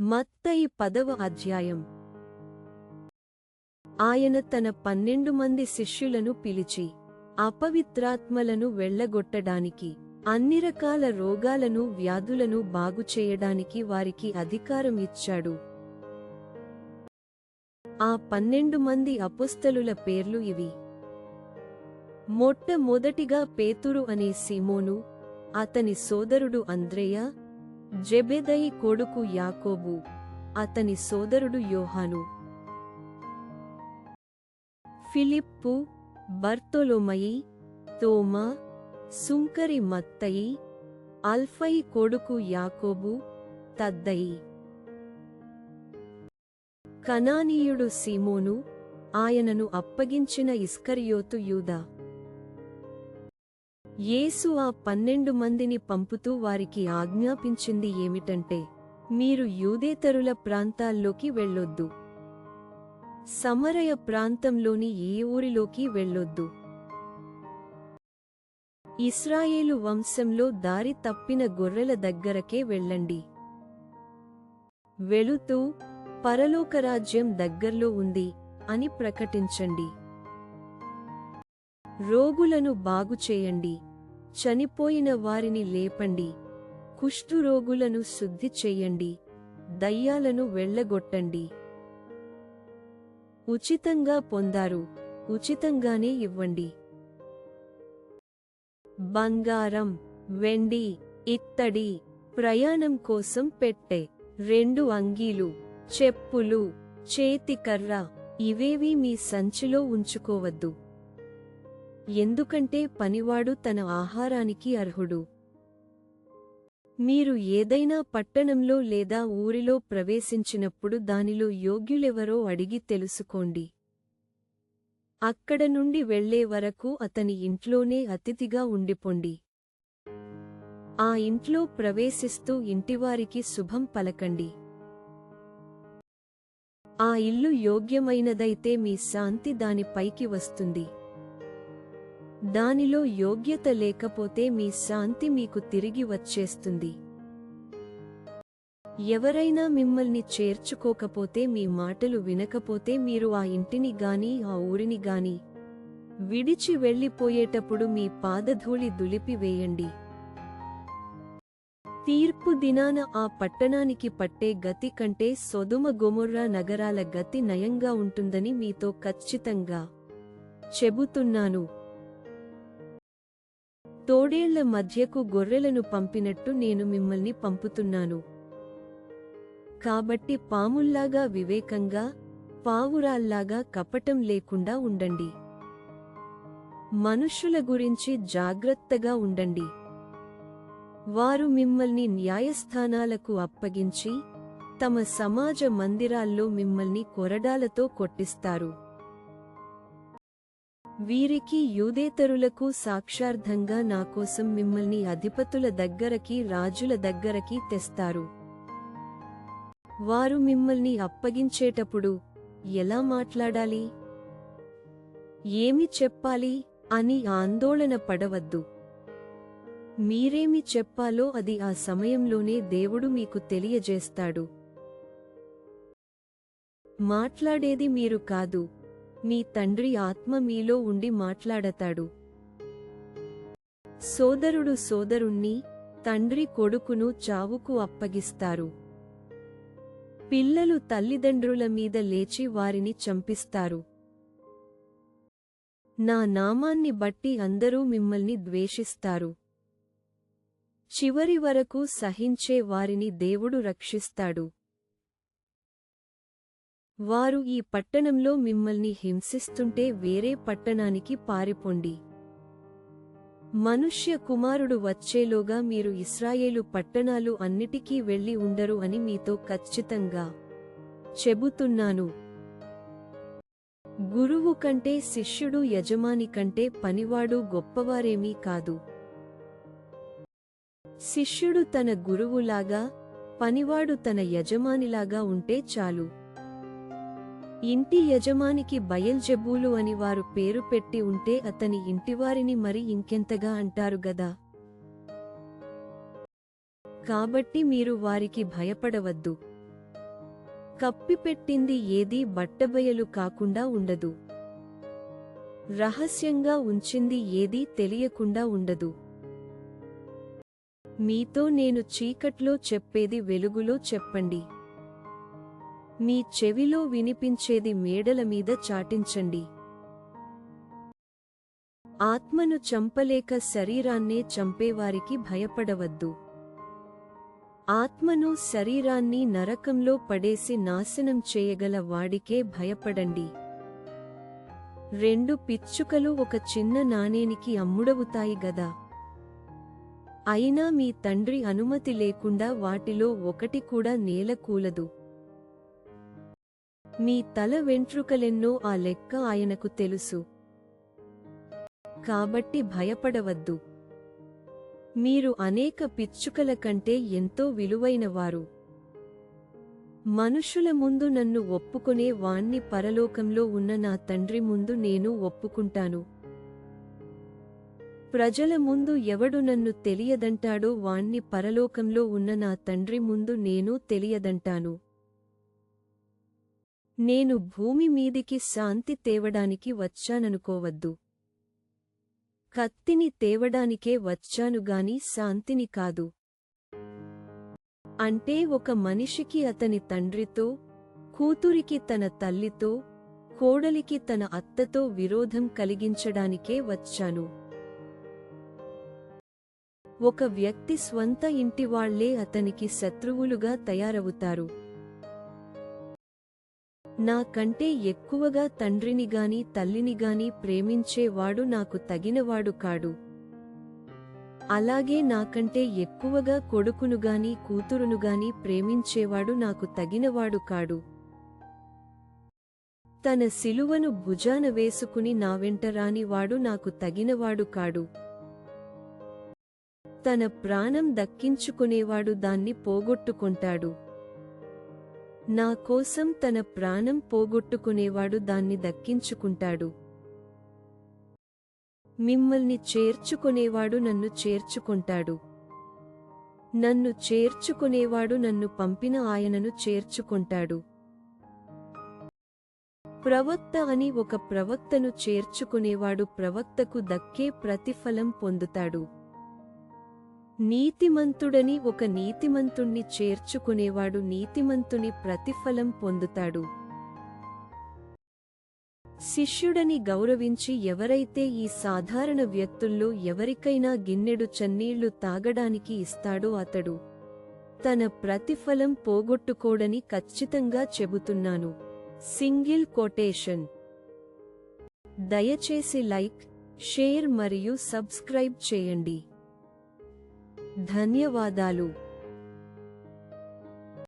మత్తయి పదవ అధ్యాయం. ఆయన తన పన్నెండు మంది శిష్యులను పిలిచి అపవిత్రాత్మలను వెళ్ళగొట్టడానికి అన్ని రకాల రోగాలను వ్యాధులను బాగుచేయడానికి వారికి అధికారం ఇచ్చాడు. ఆ పన్నెండు మంది అపుస్తలుల పేర్లు ఇవి. మొట్టమొదటిగా పేతురు అనే సిమోను అతని సోదరుడు అంద్రేయ జెబెదయి కొడుకు యాకోబు అతని సోదరుడు యోహాను. ఫిలిప్పు బర్తొలొమయి తోమా సుంకరి మత్తయి అల్ఫయి కొడుకు యాకోబు తద్దయి. కనానీయుడు సీమోను ఆయనను అప్పగించిన ఇస్కరియోతు యూదా. యేసు ఆ పన్నెండు మందిని పంపుతూ వారికి ఆజ్ఞాపించింది ఏమిటంటే మీరు యూదేతరుల ప్రాంతాల్లోకి వెళ్ళొద్దు. సమరయ ప్రాంతంలోని ఏ ఊరిలోకి వెళ్ళొద్దు. ఇస్రాయేలు వంశంలో దారి తప్పిన గొర్రెల దగ్గరకే వెళ్ళండి. వెళుతూ పరలోకరాజ్యం దగ్గర్లో ఉంది అని ప్రకటించండి. రోగులను బాగుచేయండి చనిపోయిన వారిని లేపండి. కుష్ఠురోగులను శుద్ధి చెయ్యండి దయ్యాలను వెళ్ళగొట్టండి. ఉచితంగా పొందారు. ఉచితంగానే ఇవ్వండి. బంగారం వెండి ఇత్తడి ప్రయాణం కోసం పెట్టె రెండు అంగీలు చెప్పులు చేతికర్ర ఇవేవీ మీ సంచిలో ఉంచుకోవద్దు. ఎందుకంటే పనివాడు తన ఆహారానికి అర్హుడు. మీరు ఏదైనా పట్టణంలో లేదా ఊరిలో ప్రవేశించినప్పుడు దానిలో యోగ్యులెవరో అడిగి తెలుసుకోండి. అక్కడ నుండి వెళ్ళే వరకు అతని ఇంట్లోనే అతిథిగా ఉండిపోండి. ఆ ఇంట్లో ప్రవేశిస్తూ ఇంటివారికి శుభం పలకండి. ఆ ఇల్లు యోగ్యమైనదైతే మీ శాంతి దానిపైకి వస్తుంది. దానిలో యోగ్యత లేకపోతే మీ శాంతి మీకు తిరిగి వచ్చేస్తుంది. ఎవరైనా మిమ్మల్ని చేర్చుకోకపోతే మీ మాటలు వినకపోతే మీరు ఆ ఇంటిని గాని ఆ ఊరిని గాని విడిచి వెళ్ళిపోయేటప్పుడు మీ పాదధూళి దులిపివేయండి. తీర్పు దినాన ఆ పట్టణానికి పట్టే గతి కంటే సొదుమ గొమొర్రా నగరాల గతి నయంగా ఉంటుందని మీతో ఖచ్చితంగా చెబుతున్నాను. తోడేళ్ళ మధ్యకు గొర్రెలను పంపినట్టు నేను మిమ్మల్ని పంపుతున్నాను. కాబట్టి పాముల్లాగా వివేకంగా పావురాల్లాగా కపటం లేకుండా ఉండండి. మనుష్యుల గురించి జాగ్రత్తగా ఉండండి. వారు మిమ్మల్ని న్యాయస్థానాలకు అప్పగించి తమ సమాజ మందిరాల్లో మిమ్మల్ని కొరడాలతో కొట్టిస్తారు. వీరికి యూదేతరులకు సాక్షార్థంగా నాకోసం మిమ్మల్ని అధిపతుల దగ్గరకి రాజుల దగ్గరకి తెస్తారు. వారు మిమ్మల్ని అప్పగించేటప్పుడు ఎలా మాట్లాడాలి? ఏమి చెప్పాలి అని ఆందోళన పడవద్దు. మీరేమి చెప్పాలో అది ఆ సమయంలోనే దేవుడు మీకు తెలియజేస్తాడు. మాట్లాడేది మీరు కాదు. మీ తండ్రి ఆత్మ మీలో ఉండి మాట్లాడతాడు. సోదరుడు సోదరుణ్ణి తండ్రి కొడుకును చావుకు అప్పగిస్తారు. పిల్లలు తల్లిదండ్రుల మీద లేచి వారిని చంపిస్తారు. నా నామాన్ని బట్టి అందరూ మిమ్మల్ని ద్వేషిస్తారు. చివరి వరకు సహించే వారిని దేవుడు రక్షిస్తాడు. వారు ఈ పట్టణంలో మిమ్మల్ని హింసిస్తుంటే వేరే పట్టణానికి పారిపోండి. మనుష్య కుమారుడు వచ్చేలోగా మీరు ఇస్రాయేలు పట్టణాలు అన్నిటికీ వెళ్ళి ఉండరు అని మీతో ఖచ్చితంగా చెబుతున్నాను. గురువు కంటే శిష్యుడు యజమాని కంటే పనివాడు గొప్పవారేమీ కాదు. శిష్యుడు తన గురువులాగా పనివాడు తన యజమానిలాగా ఉంటే చాలు. ఇంటి యజమానికి బయల్జబూలు అని వారు పేరు పెట్టి ఉంటే అతని ఇంటివారిని మరి ఇంకెంతగా అంటారు గదా? కాబట్టి మీరు వారికి భయపడవద్దు. కప్పిపెట్టింది ఏదీ బట్టబయలు కాకుండా ఉండదు. రహస్యంగా ఉంచింది ఏదీ తెలియకుండా ఉండదు. మీతో నేను చీకట్లో చెప్పేది వెలుగులో చెప్పండి. మీ చెవిలో వినిపించేది మేడల మీద చాటించండి. ఆత్మను చంపలేక శరీరాన్నే చంపేవారికి భయపడవద్దు. ఆత్మను శరీరాన్ని నరకంలో పడేసి నాశనం చేయగల వాడికే భయపడండి. రెండు పిచ్చుకలు ఒక చిన్న నాణేనికి అమ్ముడవుతాయి గదా. అయినా మీ తండ్రి అనుమతి లేకుండా వాటిలో ఒకటి కూడా నేల కూలదు మీ తల వెంట్రుకలెన్నో ఆ లెక్క ఆయనకు తెలుసు. కాబట్టి భయపడవద్దు. మీరు అనేక పిచ్చుకల కంటే ఎంతో విలువైనవారు. మనుషుల ముందు నన్ను ఒప్పుకునే వాణ్ణి పరలోకంలో ఉన్న నా తండ్రి ముందు నేను ఒప్పుకుంటాను. ప్రజల ముందు ఎవడు నన్ను తెలియదంటాడో వాణ్ణి పరలోకంలో ఉన్న నా తండ్రి ముందు నేను తెలియదంటాను. నేను భూమి మీదికి శాంతి తేవడానికి వచ్చాననుకోవద్దు. కత్తిని తేవడానికే వచ్చానుగాని శాంతిని కాదు. అంటే ఒక మనిషికి అతని తండ్రితో కూతురికి తన తల్లితో కోడలికి తన అత్తతో విరోధం కలిగించడానికే వచ్చాను. ఒక వ్యక్తి స్వంత ఇంటివాళ్ళే అతనికి శత్రువులుగా తయారవుతారు. నాకంటే ఎక్కువగా తండ్రినిగాని తల్లినిగాని ప్రేమించేవాడు నాకు తగినవాడు కాడు. అలాగే నాకంటే ఎక్కువగా కొడుకునుగాని కూతురునుగాని ప్రేమించేవాడు నాకు తగినవాడు కాడు. తన సిలువను భుజాన వేసుకుని నా వెంట రానివాడు నాకు తగినవాడు కాడు. తన ప్రాణం దక్కించుకునేవాడు దాన్ని పోగొట్టుకుంటాడు. నా కోసం తన ప్రాణం పోగొట్టుకునేవాడు దాన్ని దక్కించుకుంటాడు. మిమ్మల్ని చేర్చుకునేవాడు నన్ను చేర్చుకుంటాడు. నన్ను చేర్చుకునేవాడు నన్ను పంపిన ఆయనను చేర్చుకుంటాడు. ప్రవక్త అని ఒక ప్రవక్తను చేర్చుకునేవాడు ప్రవక్తకు దక్కే ప్రతిఫలం పొందుతాడు. నీతిమంతుడని ఒక నీతిమంతుణ్ణి చేర్చుకునేవాడు నీతిమంతుని ప్రతిఫలం పొందుతాడు. శిష్యుడని గౌరవించి ఎవరైతే ఈ సాధారణ వ్యక్తుల్లో ఎవరికైనా గిన్నెడు చన్నీళ్ళు తాగడానికి ఇస్తాడో అతడు తన ప్రతిఫలం పోగొట్టుకోడని ఖచ్చితంగా చెబుతున్నాను. Single quotation. దయచేసి లైక్ షేర్ మరియు సబ్స్క్రైబ్ చేయండి. ధన్యవాదాలు.